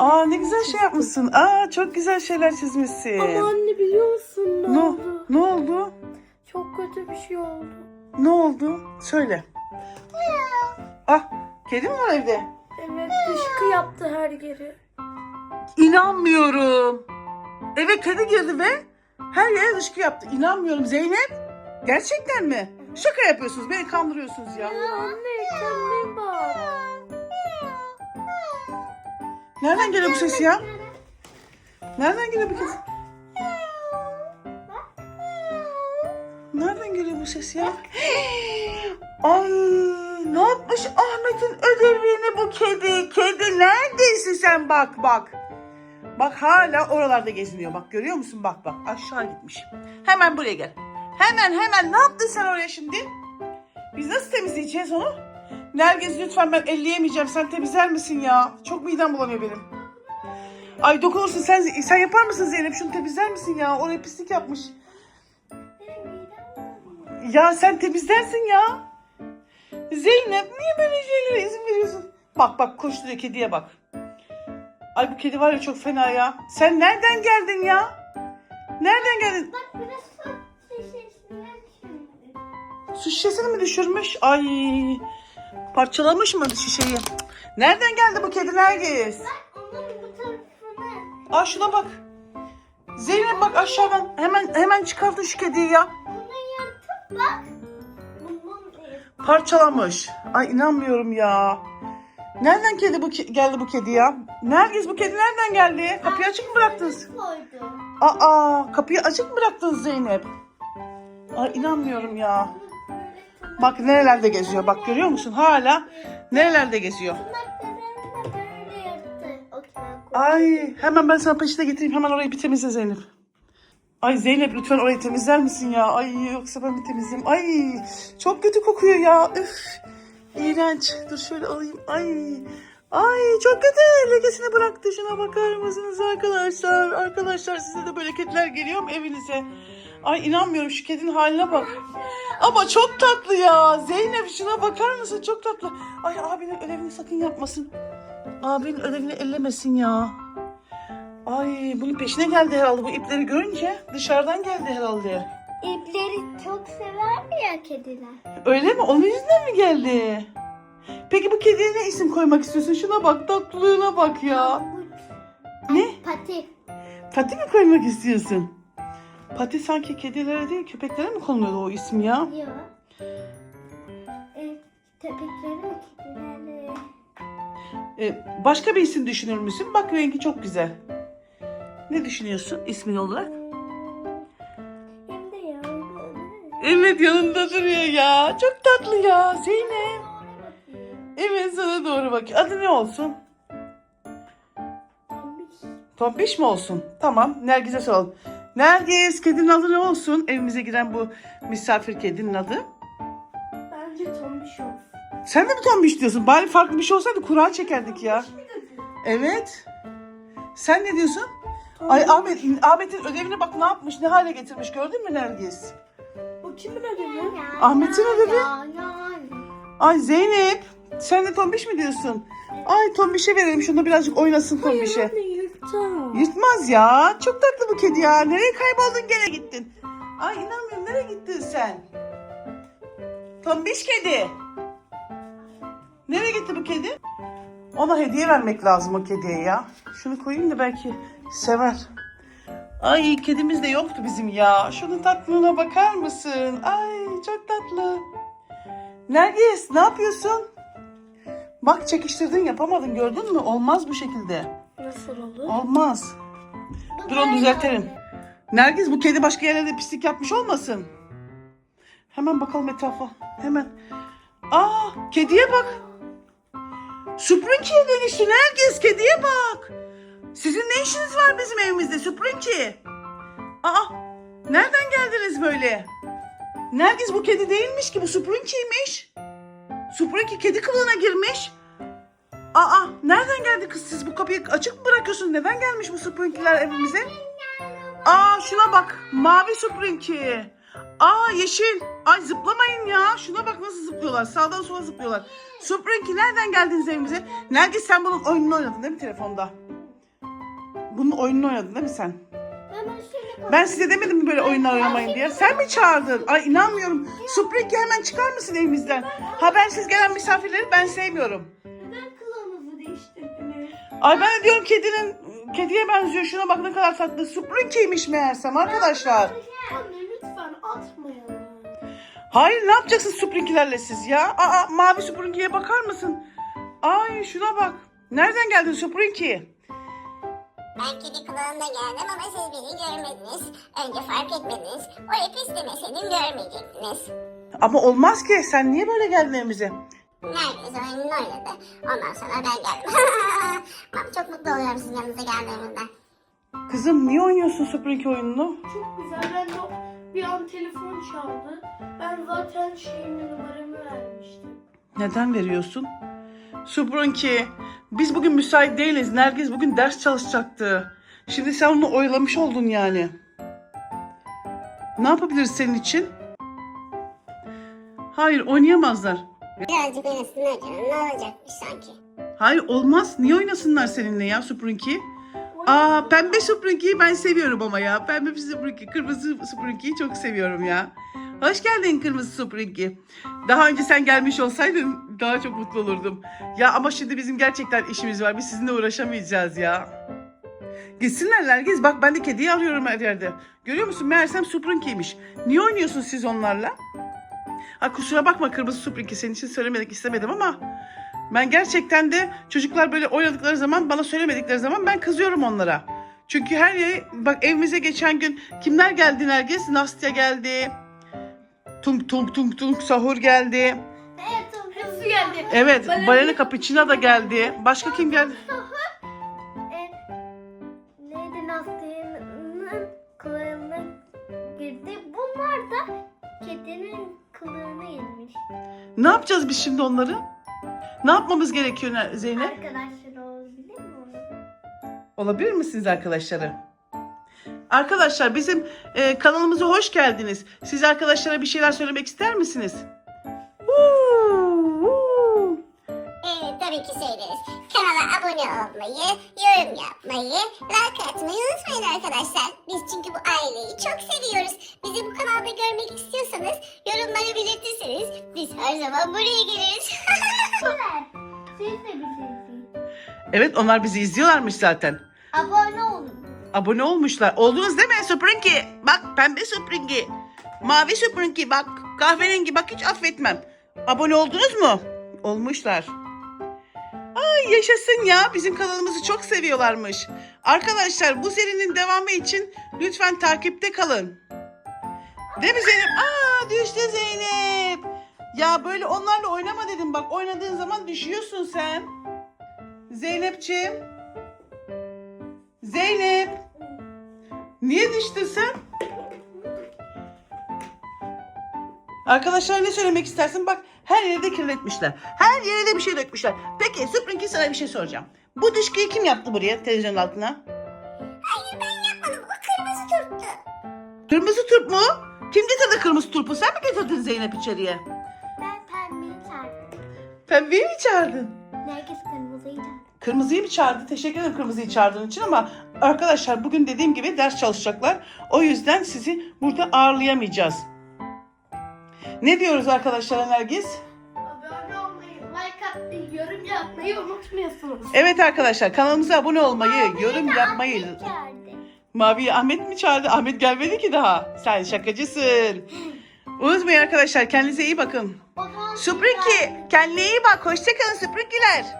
Aa ne güzel şey yapmışsın. Aa çok güzel şeyler çizmişsin. Ama anne biliyor musun ne Ne, oldu? ne oldu? Çok kötü bir şey oldu. Ne oldu? Söyle. Ah kedi mi var evde? Evet dışkı yaptı her yeri. İnanmıyorum. Eve kedi girdi ve her yere dışkı yaptı. İnanmıyorum Zeynep. Gerçekten mi? Şaka yapıyorsunuz. Beni kandırıyorsunuz ya. Ya anne kendine Nereden geliyor bu ses ya? Nereden geliyor bu ses? Nereden geliyor bu ses ya? Ay ne yapmış Ahmet'in ödevini bu kedi? Kedi neredesin sen bak bak. Bak hala oralarda geziniyor bak görüyor musun bak bak aşağı gitmiş. Hemen buraya gel. Hemen hemen ne yaptın sen oraya şimdi? Biz nasıl temizleyeceğiz onu? Nergis lütfen ben elleyemeyeceğim sen temizler misin ya? Çok midem bulanıyor benim. Ay dokunursun sen sen yapar mısın Zeynep şunu temizler misin ya? Oraya pislik yapmış. Ya sen temizlersin ya. Zeynep niye böyle şeylere izin veriyorsun? Bak bak koşturuyor kediye bak. Ay bu kedi var ya çok fena ya. Sen nereden geldin ya? Nereden geldin? Bak burası şişesinden şimdi. Su şişesini mi düşürmüş? Ay parçalamış mı şişeyi? Nereden geldi bu kedi Nergis? Onun bu tarafını. Aa şuna bak. Zeynep bak aşağıdan hemen hemen çıkardın şu kediyi ya. Bak. Parçalamış. Ay inanmıyorum ya. Nereden kedi bu ke- geldi bu kedi ya? Nergis bu kedi nereden geldi? Kapıyı açık mı bıraktınız? Aa kapıyı açık mı bıraktınız Zeynep? Ay inanmıyorum ya. Bak nerelerde geziyor bak görüyor musun? Hala nerelerde geziyor. Tırnaklarını da böyle yırttı. O kadar koydu. Ay hemen ben sana peçete getireyim hemen orayı bir temizle Zeynep. Ay Zeynep lütfen orayı temizler misin ya? Ay yoksa ben bir temizleyeyim. Ay çok kötü kokuyor ya. Üf. İğrenç. Dur şöyle alayım. Ay. Ay çok kötü. Lekesini bıraktı. Şuna bakar mısınız arkadaşlar? Arkadaşlar size de böyle kediler geliyor mu evinize? Ay inanmıyorum şu kedinin haline bak. Ama çok tatlı ya. Zeynep şuna bakar mısın? Çok tatlı. Ay abinin ödevini sakın yapmasın. Abinin ödevini ellemesin ya. Ay bunun peşine geldi herhalde bu ipleri görünce. Dışarıdan geldi herhalde. İpleri çok sever ya kediler. Öyle mi? Onun yüzünden mi geldi? Peki bu kediye ne isim koymak istiyorsun? Şuna bak tatlılığına bak ya. Ne? pati. Pati mi koymak istiyorsun? Pati sanki kedilere değil köpeklere mi konuluyordu o isim ya? Yok. E, köpekleri mi? Ee, başka bir isim düşünür müsün? Bak rengi çok güzel. Ne düşünüyorsun ismin olarak? Hem de yavru. Evet yanında duruyor ya. Çok tatlı ya Zeynep. Evet sana doğru bak. Adı ne olsun? Tombiş mi olsun? Tamam. Nergis'e soralım. Nergis, kedinin adı ne olsun? Evimize giren bu misafir kedinin adı. Bence tombiş olsun. Sen de mi tombiş diyorsun? Bari farklı bir şey olsaydı kura çekerdik ya. Evet. Sen ne diyorsun? Ay Ahmet, Ahmet'in ödevine bak ne yapmış, ne hale getirmiş gördün mü Nergis? Bu kimin ödevi? Ahmet'in ödevi. Ay Zeynep, sen de tombiş mi diyorsun? Ay tombişe verelim şunu birazcık oynasın tombişe. Anne yırtacağım. Yırtmaz ya. Çok tatlı bu kedi ya. Nereye kayboldun gene gittin? Ay inanmıyorum. Nereye gittin sen? Tombiş kedi. Nereye gitti bu kedi? Ona hediye vermek lazım o kediye ya. Şunu koyayım da belki sever. Ay kedimiz de yoktu bizim ya. Şunun tatlılığına bakar mısın? Ay çok tatlı. Nergis ne yapıyorsun? Bak çekiştirdin yapamadın gördün mü? Olmaz bu şekilde. Nasıl olur? Olmaz. Dur onu düzeltelim. Nergiz bu kedi başka yerlerde pislik yapmış olmasın? Hemen bakalım etrafa. Hemen. Aa kediye bak. Süprünki'ye dönüştü Nergiz. Kediye bak. Sizin ne işiniz var bizim evimizde Süprünki? Aa nereden geldiniz böyle? Nergiz bu kedi değilmiş ki bu Süprünki'ymiş. Süprünki kedi kılığına girmiş. Aa nereden geldi kız siz bu kapıyı açık mı bırakıyorsunuz? Neden gelmiş bu süpürgeler evimize? Aa şuna bak mavi süpürge. Aa yeşil. Ay zıplamayın ya. Şuna bak nasıl zıplıyorlar. Sağdan sola zıplıyorlar. Süpürge nereden geldiniz evimize? Nergis sen bunun oyununu oynadın değil mi telefonda? bunun oyununu oynadın değil mi sen? Ben size demedim mi böyle oyunlar oynamayın diye? Sen mi çağırdın? Ay inanmıyorum. Suprinki hemen çıkar mısın evimizden? Habersiz gelen misafirleri ben sevmiyorum. Neden kılığınızı değiştirdiniz? Ay ben de diyorum kedinin kediye benziyor. Şuna bak ne kadar tatlı. Suprinki'ymiş meğersem arkadaşlar. Anne lütfen atmayalım. Hayır ne yapacaksınız Suprinkilerle siz ya? Aa mavi Suprinki'ye bakar mısın? Ay şuna bak. Nereden geldin Suprinki? Ben kedi kulağında geldim ama siz beni görmediniz. Önce fark etmediniz. O ipi istemeseydim görmeyecektiniz. Ama olmaz ki. Sen niye böyle geldin evimize? Nergis oyununu oynadı. Ondan sonra ben geldim. Ama çok mutlu oluyorum sizin yanınıza geldiğimden. Kızım niye oynuyorsun Suprinki oyununu? Çok güzel. Ben de bir an telefon çaldı. Ben zaten şeyimi numaramı vermiştim. Neden veriyorsun? Suprinki, biz bugün müsait değiliz. Nergiz bugün ders çalışacaktı. Şimdi sen onu oyalamış oldun yani. Ne yapabiliriz senin için? Hayır oynayamazlar. Birazcık oynasınlar canım. Ne olacakmış sanki? Hayır olmaz. Niye oynasınlar seninle ya Suprinki? Aa pembe Suprinki'yi ben seviyorum ama ya. Pembe Suprinki, kırmızı Suprinki'yi çok seviyorum ya. Hoş geldin kırmızı Suprinki. Daha önce sen gelmiş olsaydın daha çok mutlu olurdum. Ya ama şimdi bizim gerçekten işimiz var. Biz sizinle uğraşamayacağız ya. Gitsinler Nergiz. Bak ben de kediyi arıyorum her yerde. Görüyor musun? Meğersem Suprinki'ymiş. Niye oynuyorsun siz onlarla? Ha kusura bakma kırmızı Suprinki. Senin için söylemedik istemedim ama... Ben gerçekten de çocuklar böyle oynadıkları zaman bana söylemedikleri zaman ben kızıyorum onlara. Çünkü her yere bak evimize geçen gün kimler geldi Nergis? Nastya geldi. Tung tung tung tung sahur geldi. Evet, Hepsi geldi. Evet Balena- balena cappuccino da geldi. Başka kim geldi? e, neydi kılığına girdi. Bunlar da kedinin kılığına girmiş. Ne yapacağız biz şimdi onları? Ne yapmamız gerekiyor Ne- Zeynep? Arkadaşlar olabilir mi? Olabilir misiniz arkadaşları? Arkadaşlar bizim e, kanalımıza hoş geldiniz. Siz arkadaşlara bir şeyler söylemek ister misiniz? Evet tabii ki söyleriz. Kanala abone olmayı, yorum yapmayı, like atmayı unutmayın arkadaşlar. Biz çünkü bu aileyi çok seviyoruz. Bizi bu kanalda görmek istiyorsanız yorumları belirtirseniz biz her zaman buraya geliriz. Evet. Siz de bizi izleyin. Evet onlar bizi izliyorlarmış zaten. Abone olun. Abone olmuşlar. Oldunuz değil mi Suprinki? Bak pembe Suprinki. Mavi Suprinki. Bak kahverengi. Bak hiç affetmem. Abone oldunuz mu? Olmuşlar. Ay yaşasın ya. Bizim kanalımızı çok seviyorlarmış. Arkadaşlar bu serinin devamı için lütfen takipte kalın. Değil mi Zeynep? Aa düştü Zeynep. Ya böyle onlarla oynama dedim. Bak oynadığın zaman düşüyorsun sen. Zeynepciğim. Zeynep. Niye düştün sen? Arkadaşlar ne söylemek istersin? Bak her yeri de kirletmişler. Her yere de bir şey dökmüşler. Peki Sprinky sana bir şey soracağım. Bu dışkıyı kim yaptı buraya televizyonun altına? Hayır ben yapmadım. O kırmızı turptu. Kırmızı turp mu? Kim getirdi kırmızı turpu? Sen mi getirdin Zeynep içeriye? Ben pembeyi çağırdım. Pembeyi mi çağırdın? Nergis kırmızıyı çağırdı. Kırmızıyı mı çağırdı? Teşekkür ederim kırmızıyı çağırdığın için ama arkadaşlar bugün dediğim gibi ders çalışacaklar. O yüzden sizi burada ağırlayamayacağız. Ne diyoruz arkadaşlar Nergis? Abone olmayı, like atmayı, yorum yapmayı unutmuyorsunuz. Evet arkadaşlar kanalımıza abone olmayı, yorum yapmayı. Mavi Ahmet mi çağırdı? Ahmet gelmedi ki daha. Sen şakacısın. Unutmayın arkadaşlar kendinize iyi bakın. Süprinki kendine iyi bak. Hoşçakalın Süprinkiler.